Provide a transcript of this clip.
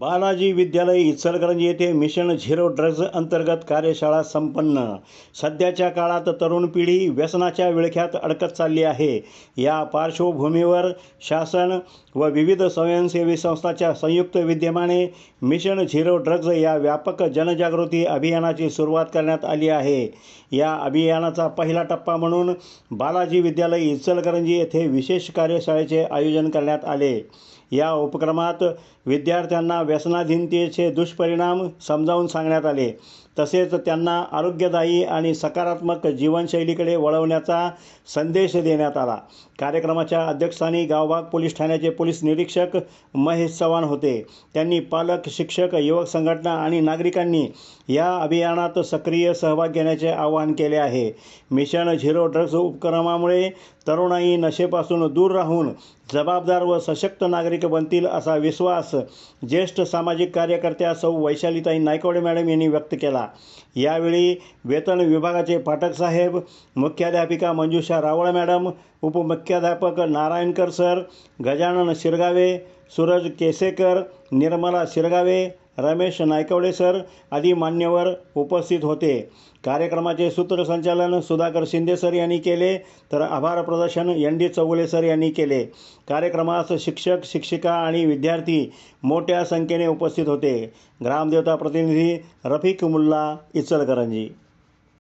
बालाजी विद्यालय इचलकरंजी येथे mission zero drugs अंतर्गत कार्यशाळा संपन्न. सध्याच्या काळात तरुण पिढी व्यसनाच्या विळख्यात अडकत चालली आहे. या पार्श्वभूमीवर शासन व विविध स्वयंसेवी संस्थाच्या संयुक्त विद्यमाने मिशन झिरो ड्रग्ज या व्यापक जनजागृती अभियानाची सुरुवात करण्यात आली आहे. या अभियानाचा पहिला टप्पा म्हणून बालाजी विद्यालय इचलकरंजी येथे विशेष कार्यशाळेचे आयोजन करण्यात आले. या उपक्रमात विद्यार्थ्यांना व्यसनाधीनतेचे दुष्परिणाम समजावून सांगण्यात आले. तसेच त्यांना आरोग्यदायी आणि सकारात्मक जीवनशैलीकडे वळवण्याचा संदेश देण्यात आला. कार्यक्रमाच्या अध्यक्षस्थानी गावभाग पोलीस ठाण्याचे पोलीस निरीक्षक महेश चव्हाण होते. त्यांनी पालक शिक्षक युवक संघटना आणि नागरिकांनी या अभियानात सक्रिय सहभाग घेण्याचे आवाहन केले आहे. मिशन झिरो ड्रग्ज उपक्रमामुळे तरुणाई नशेपासून दूर राहून जबाबदार व सशक्त नागरिक नागरिक बनतील असा विश्वास ज्येष्ठ सामाजिक कार्यकर्त्या सौ. वैशालीताई नायकवडे मॅडम यांनी व्यक्त केला. यावेळी वेतन विभागाचे पाठक साहेब मुख्याध्यापिका मंजुषा रावळ मॅडम उपमुख्याध्यापक नारायणकर सर गजानन शिरगावे सूरज केसेकर निर्मला शिरगावे रमेश नायकवडे सर आदी मान्यवर उपस्थित होते. कार्यक्रमाचे सूत्रसंचालन सुधाकर शिंदे सर यांनी केले तर आभार प्रदर्शन एन डी चौगुले सर यांनी केले. कार्यक्रमास शिक्षक शिक्षिका आणि विद्यार्थी मोठ्या संख्येने उपस्थित होते. ग्रामदेवता प्रतिनिधी रफिक मुल्ला इचलकरंजी.